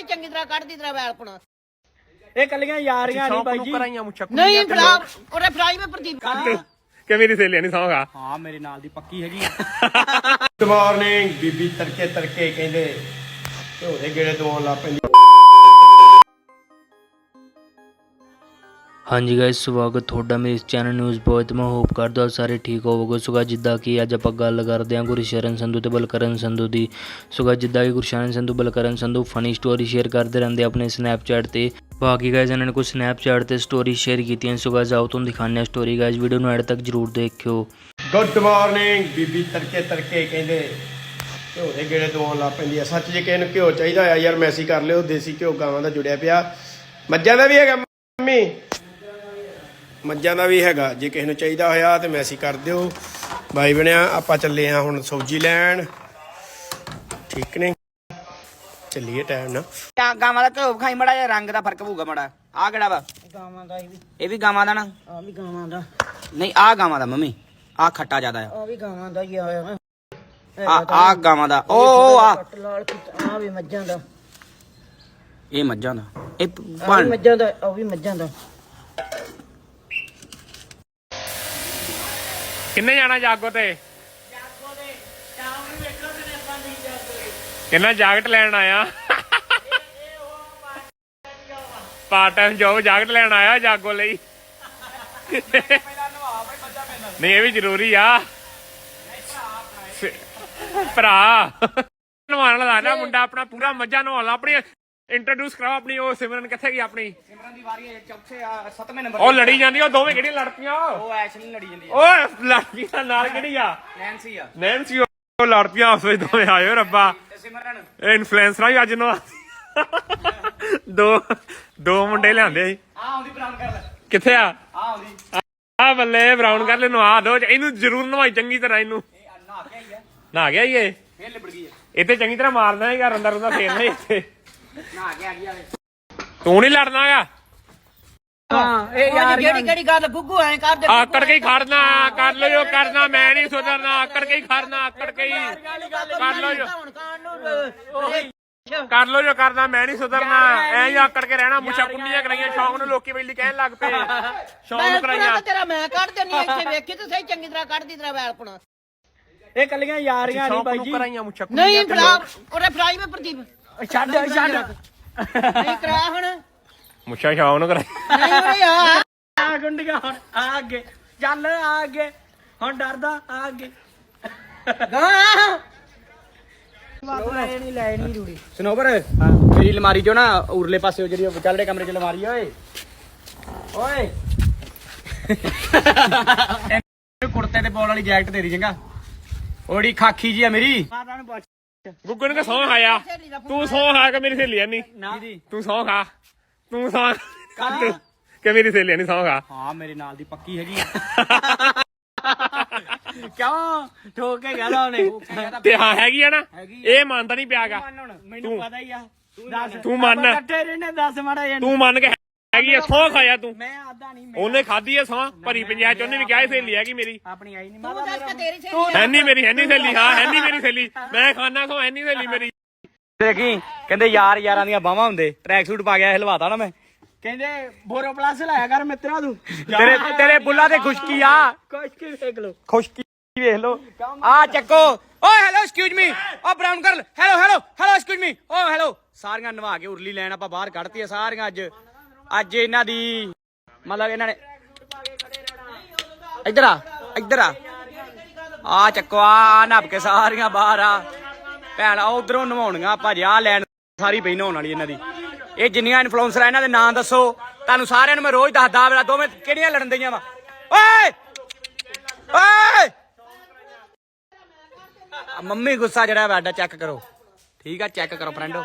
ਸਹੀ ਚੰਗੀ ਤਰ੍ਹਾਂ ਕੱਢਦੀ ਤਰ੍ਹਾਂ ਵੈਲ ਪਣਾ। ਇਹ ਕੱਲੀਆਂ ਯਾਰੀਆਂ ਨਹੀਂ ਬਾਈ ਜੀ। ਕਰਾਈਆਂ ਮੁੱਛਾਂ ਨਹੀਂ ਫਰਾ ਉਹਰੇ ਫਰਾਈ ਮੈਂ ਪ੍ਰਦੀਪ ਕਿ ਮੇਰੀ ਸਹੇਲੀ ਨਹੀਂ ਸੌਂਗਾ ਹਾਂ ਮੇਰੇ ਨਾਲ ਦੀ ਪੱਕੀ ਹੈਗੀ ਗੁੱਡ ਮਾਰਨਿੰਗ ਬੀਬੀ ਤੜਕੇ ਤੜਕੇ ਕਹਿੰਦੇ ਝੋਲੇ ਗੇੜੇ ਦਵਾਉਣ ਲੱਗ ਪੈਂਦੀ ਹਾਂਜੀ ਗਾਇਸ ਸਵਾਗਤ ਤੁਹਾਡਾ ਮੇਰੇ ਇਸ ਚੈਨਲ ਨਿਊਜ਼ ਬੋਏ ਤੇ। ਮੈਂ ਹੋਪ ਕਰਦਾ ਸਾਰੇ ਠੀਕ ਹੋਵੋਗੇ। ਸੁਗਾ ਜਿੱਦਾਂ ਕਿ ਅੱਜ ਆਪਾਂ ਗੱਲ ਕਰਦੇ ਹਾਂ ਗੁਰਸ਼ਰਨ ਸੰਧੂ ਤੇ ਬਲਕਰਨ ਸੰਧੂ ਦੀ। ਸੁਗਾ ਜਿੱਦਾਂ ਕਿ Gursharan Sandhu, Balkaran Sandhu funny story share ਕਰਦੇ ਰਹਿੰਦੇ ਆਪਣੇ ਸਨੈਪਚੈਟ ਤੇ। ਬਾਕੀ ਗਾਇਸ ਇਹਨਾਂ ਨੇ ਕੁਝ ਸਨੈਪਚੈਟ ਤੇ ਸਟੋਰੀ ਸ਼ੇਅਰ ਕੀਤੀਆਂ ਸੁਗਾ ਜਾਓ ਤੁਹਾਨੂੰ ਦਿਖਾਉਂਦੇ ਹਾਂ ਸਟੋਰੀ ਗਾਇਸ ਵੀਡੀਓ ਨੂੰ ਐਡ ਤੱਕ ਜਰੂਰ ਦੇਖਿਓ। ਗੁੱਡ ਮਾਰਨਿੰਗ ਬੀਬੀ ਤੜਕੇ ਤੜਕੇ ਕਹਿੰਦੇ ਝੋਲੇ ਗੇੜੇ ਦਵਾਉਣ ਲੱਗ ਪੈਂਦੀ ਆ। ਸੱਚ ਜੇ ਕਿਸੇ ਨੂੰ ਘਿਓ ਚਾਹੀਦਾ ਆ ਯਾਰ ਮੈਸੀ ਕਰ ਲਿਓ ਦੇਸੀ ਘਿਓ ਗਾਵਾਂ ਦਾ ਜੁੜਿਆ ਪਿਆ। ਮੱਝਾਂ ਦਾ ਵੀ ਹੈਗਾ, ਮੰਮੀ। ਮੱਝਾਂ ਦਾ ਵੀ ਹੈਗਾ ਜੇ ਕਿਸੇ ਨੂੰ ਚਾਹੀਦਾ ਹੋਇਆ ਤੇ ਮੈਸੀ ਕਰ ਦਿਓ। ਬਾਈ ਬਣਿਆ ਆਪਾਂ ਚੱਲੇ ਆ ਹੁਣ ਸਬਜ਼ੀ ਲੈਣ। ਠੀਕ ਨੇ? ਚੱਲੀਏ ਟਾਈਮ ਨਾਲ। ਆ ਗਾਵਾਂ ਦਾ ਘਿਓ ਖਾਈ ਮੜਾ ਜਿਹਾ ਰੰਗ ਦਾ ਫ਼ਰਕ ਪਊਗਾ ਮੜਾ। ਆ ਕਿਹੜਾ ਵਾ? ਗਾਵਾਂ ਦਾ ਇਹ ਵੀ। ਇਹ ਵੀ ਗਾਵਾਂ ਦਾ ਨਾ? ਆ ਵੀ ਗਾਵਾਂ ਦਾ। ਨਹੀਂ ਆ ਗਾਵਾਂ ਦਾ ਮੰਮੀ। ਆ ਖੱਟਾ ਜ਼ਿਆਦਾ ਆ। ਆ ਵੀ ਗਾਵਾਂ ਦਾ ਹੀ ਆਇਆ ਆ ਆ ਗਾਵਾਂ ਦਾ। ਓ ਓ ਆ। ਕੱਟ ਲਾਲ ਆ ਵੀ ਮੱਝਾਂ ਦਾ। ਇਹ ਮੱਝਾਂ ਦਾ। ਇਹ ਆ ਭਾਣ ਮੱਝਾਂ ਦਾ ਆ ਵੀ ਮੱਝਾਂ ਦਾ। ਕਿੰਨੇ ਜਾਣਾ ਜਾਗੋ ਤੇ? ਕਿੰਨਾ ਜਾਕਟ ਲੈਣ ਆਇਆ? ਪਾਰਟ ਟਾਈਮ ਜੋਬ ਜਾਕਟ ਲੈਣ ਆਇਆ ਜਾਗੋ ਲਈ? ਨਹੀਂ, ਇਹ ਵੀ ਜ਼ਰੂਰੀ ਆ। ਭਰਾ। ਨਵਾਣ ਲਾ ਨਾ ਮੁੰਡਾ, ਆਪਣਾ ਪੂਰਾ ਮੱਝਾਂ ਨਵਾਉਣ ਲਾ ਆਪਣੀ ਇੰਟਰੋਡਿਊਸ ਕਰਾਓ ਆਪਣੀ ਉਹ ਸਿਮਰਨ ਕਿੱਥੇ ਗਈ ਆਪਣੀ? ਸਿਮਰਨ ਦੀ ਵਾਰੀ ਹੈ ਚੌਥੇ ਆ ਸੱਤਵੇਂ ਨੰਬਰ ਉਹ ਲੜੀ ਜਾਂਦੀ ਉਹ ਦੋਵੇਂ ਕਿਹੜੀਆਂ ਲੜਪੀਆਂ ਉਹ ਐਸ਼ਲੀ ਲੜੀ ਜਾਂਦੀ ਹੈ ਓਏ ਲੜਪੀਆਂ ਨਾਲ ਕਿਹੜੀ ਆ? ਨੈਂਸੀ ਆ। ਨੈਂਸੀ ਉਹ ਲੜਪੀਆਂ ਆਪਸ ਵਿੱਚ ਦੋਵੇਂ ਆਇਓ ਰੱਬਾ। ਤੇ ਸਿਮਰਨ? ਇਹ ਇਨਫਲੂਐਂਸਰਾਂ ਵੀ ਅੱਜ ਨੂੰ। ਦੋ ਦੋ ਮੁੰਡੇ ਲਿਆਂਦੇ ਸੀ ਆ ਆਉਂਦੀ ਬਰਾਉਨ ਕਰ ਲੈ ਕਿੱਥੇ ਆ? ਆ ਆਉਂਦੀ। ਆ ਬੱਲੇ ਬਰਾਊਨ ਕਰ ਲੈ ਨਵਾ ਦੋ ਇਹਨੂੰ ਜ਼ਰੂਰ ਨਵਾਈ ਚੰਗੀ ਤਰ੍ਹਾਂ ਇਹਨੂੰ। ਇਹ ਨਾ ਆਈ ਹੈ ਨਹਾ ਗਿਆ ਈ ਇਹ ਫੇਰ ਲਿਬੜ ਗਈ ਹੈ ਇੱਥੇ ਚੰਗੀ ਤਰ੍ਹਾਂ ਮਾਰਨਾ ਹੈਗਾ ਰੰਦਾ ਰੰਦਾ ਫੇਰਨਾ ਹੀ ਇੱਥੇ। ਨਾ ਆ ਤੂੰ ਨਹੀਂ ਲੜਨਾ ਹੈਗਾ? ਹਾਂ ਇਹ ਉਹ ਕਿਹੜੀ ਕਿਹੜੀ ਗੱਲ ਗੁੱਗੂ ਐ ਕਰਦੇ ਆਕੜ ਕੇ ਹੀ ਖੜਨਾ ਕਰ ਲੋ ਜੋ ਕਰਨਾ ਮੈਂ ਨਹੀਂ ਸੁਧਰਨਾ ਆਕੜ ਕੇ ਹੀ ਖੜਨਾ ਆਕੜ ਕੇ ਹੀ। ਕਰ ਲੋ ਜੋ। ਹੁਣ ਕਾਣ ਨੂੰ ਕਰ ਲੋ ਜੋ ਕਰਨਾ ਮੈਂ ਨਹੀਂ ਸੁਧਰਨਾ ਐਂ ਹੀ ਆਕੜ ਕੇ ਰਹਿਣਾ ਮੁੱਛਾਂ ਕੁੰਡੀਆਂ ਕਰਾਈਆਂ ਸ਼ੌਂਕ ਨੂੰ ਲੋਕੀ ਬੇਲੀ ਕਹਿਣ ਲੱਗ ਪਏ ਸ਼ੌਂਕ ਨੂੰ ਮੈਂ ਕਰਾਈਆਂ। ਤੇਰਾ ਮੈਂ ਕੱਢ ਦੇਣੀ ਆ, ਇੱਥੇ ਵੇਖੀ ਤੇ ਸਹੀ ਚੰਗੀ ਤਰ੍ਹਾਂ ਕੱਢਦੀ ਤਰ੍ਹਾਂ ਵੈਲ ਪਣਾ। ਇਹ ਕੱਲੀਆਂ ਯਾਰੀਆਂ ਨਹੀਂ ਸ਼ੌਂਕ ਬਾਈ ਨੂੰ ਜੀ। ਕਰਾਈਆਂ ਮੁੱਛਾਂ ਨਹੀਂ ਫਰਾ ਉਹਰੇ ਫਰਾਈ ਮੈਂ ਪ੍ਰਦੀਪ। ਛੱਡ ਛੱਡ। ਨਹੀਂ ਕਰਾ ਹੁਣ? ਨਹੀਂ ਮੁੱਛਾਂ ਸ਼ੌਂਕ ਨੂੰ ਕਰਾਈਆਂ ਉਹਰੇ ਆ ਆ ਗੁੰਡੀਆਂ ਹੁਣ ਆ ਅੱਗੇ। ਚੱਲ ਆ ਅੱਗੇ। ਹੁਣ ਡਰਦਾ ਆ ਅੱਗੇ। ਗਾਂ। ਸਨੋਬਰ ਮੇਰੀ ਅਲਮਾਰੀ ਚੋਂ ਨਾ ਉਰਲੇ ਪਾਸੇ ਉਹ ਜਿਹੜੀ ਉਹ ਵਿਚਾਲੇ ਕਮਰੇ ਚ ਅਲਮਾਰੀ ਆ ਓਏ। ਓਏ। ਇਹਨੂੰ ਕੁੜਤੇ ਤੇ ਪਾਉਣ ਵਾਲੀ ਜੈਕਟ ਦੇ ਦੀ ਚੰਗਾ। ਉਹੜੀ ਖਾਕੀ ਜੀ ਆ ਮੇਰੀ। ਨੇ ਸੌਂ ਖਾਇਆ। ਤੂੰ ਸੌਂ ਖਾ ਕੇ ਮੇਰੀ ਸਹੇਲੀ ਨਹੀਂ ਨਾ। ਤੂੰ ਸੌਂ ਖਾ। ਤੂੰ ਸੌਂ ਤੂੰ- ਕਿ ਮੇਰੀ ਸਹੇਲੀ ਨਹੀਂ ਸੌਂ ਖਾ। ਹਾਂ ਮੇਰੇ ਨਾਲ ਦੀ ਪੱਕੀ ਹੈਗੀ ਆ। ਕਿਉਂ? ਠੋਕ ਕੇ ਗਿਆ ਉਹਨੇ। ਤੇ ਹਾਂ ਹੈਗੀ ਆ ਨਾ। ਇਹ ਮੰਨਦਾ ਨਹੀਂ ਪਿਆਗਾ। ਮੈਨੂੰ ਪਤਾ ਹੀ ਆ। ਦੱਸ। ਤੂੰ ਮੰਨ। ਇਕੱਠੇ ਰਹਿਣੇ ਦੱਸ ਮਾੜਾ ਜਿਹਾ। ਤੂੰ ਮੰਨ ਕੇ ਹੈਗੀ ਆ ਸੌਂ ਖਾਇਆ ਤੂੰ। ਮੈਂ ਆਦਾ ਨਹੀਂ ਮੈਂ ਉਹਨੇ ਖਾਧੀ ਆ ਸੌਂ ਭਰੀ ਪੰਜਾਹ ਚ ਉਹਨੇ ਵੀ ਕਿਹਾ ਸੀ ਸਹੇਲੀ ਹੈਗੀ ਮੇਰੀ। ਆਪਣੀ ਆਈ ਨਹੀਂ ਤੂੰ ਦੱਸ ਕੇ ਤੇਰੀ ਸਹੇਲੀ ਹੈ ਨਹੀਂ ਮੇਰੀ ਹੈ ਨਹੀਂ ਸਹੇਲੀ ਹਾਂ ਹੈ ਨਹੀਂ ਮੇਰੀ ਸਹੇਲੀ। ਮੈਂ ਖਾਣਾ ਸੌਂ ਹੈ ਨਹੀਂ ਸਹੇਲੀ ਮੇਰੀ। ਦੇਖੀ ਕਹਿੰਦੇ ਯਾਰ ਯਾਰਾਂ ਦੀਆਂ ਬਾਹਾਂ ਹੁੰਦੇ ਟਰੈਕ ਸੂਟ ਪਾ ਗਿਆ ਹਲਵਾਤਾ ਨਾ ਮੈਂ। ਕਹਿੰਦੇ ਬੋਰੋ ਪਲੱਸ ਲਾਇਆ ਕਰ ਮਿੱਤਰਾ ਤੂੰ। ਤੇਰੇ ਤੇਰੇ ਬੁੱਲਾ ਤੇ ਖੁਸ਼ਕੀ ਆ। ਖੁਸ਼ਕੀ ਵੇਖ ਲੋ ਖੁਸ਼ਕੀ ਵੇਖ ਲੋ ਆ ਚੱਕੋ। ਓਏ ਹੈਲੋ ਐਕਸਕਿਊਜ਼ ਮੀ ਓ brown girl hello hello hello excuse me ਓ ਹੈਲੋ ਸਾਰੀਆਂ ਨਵਾ ਕੇ ਉਰਲੀ ਲੈਣ ਆਪਾਂ ਬਾਹਰ ਕੱਢਤੀ ਆ ਸਾਰੀਆਂ ਅੱਜ। ਅੱਜ ਇਹਨਾਂ ਦੀ ਮਤਲਬ ਇਹਨਾਂ ਨੇ ਇੱਧਰ ਆ ਇੱਧਰ ਆ। ਆ ਚੱਕੋ, ਆ ਨੱਪ ਕੇ ਸਾਰੀਆਂ ਬਾਹਰ ਆ। ਭੈਣ ਆ ਉਧਰੋਂ ਨਵਾਉਣੀਆਂ ਆਪਾਂ ਜਿਆ ਲੈਣ ਸਾਰੀ ਪਈ ਨਹਾਉਣ ਵਾਲੀ ਇਹਨਾਂ ਦੀ। ਇਹ ਜਿੰਨੀਆਂ ਇਨਫਲੂਐਂਸਰ ਇਹਨਾਂ ਦੇ ਨਾਂ ਦੱਸੋ। ਤੁਹਾਨੂੰ ਸਾਰਿਆਂ ਨੂੰ ਮੈਂ ਰੋਜ਼ ਦੱਸਦਾ ਵੇਲਾ ਦੋਵੇਂ ਕਿਹੜੀਆਂ ਲੜਨ ਦਈਆਂ ਵਾ? ਓਏ! ਓਏ! ਮੰਮੀ ਗੁੱਸਾ ਜਿਹੜਾ ਵਾਡਾ ਚੈੱਕ ਕਰੋ। ਠੀਕ ਆ ਚੈੱਕ ਕਰੋ ਫਰੈਂਡੋ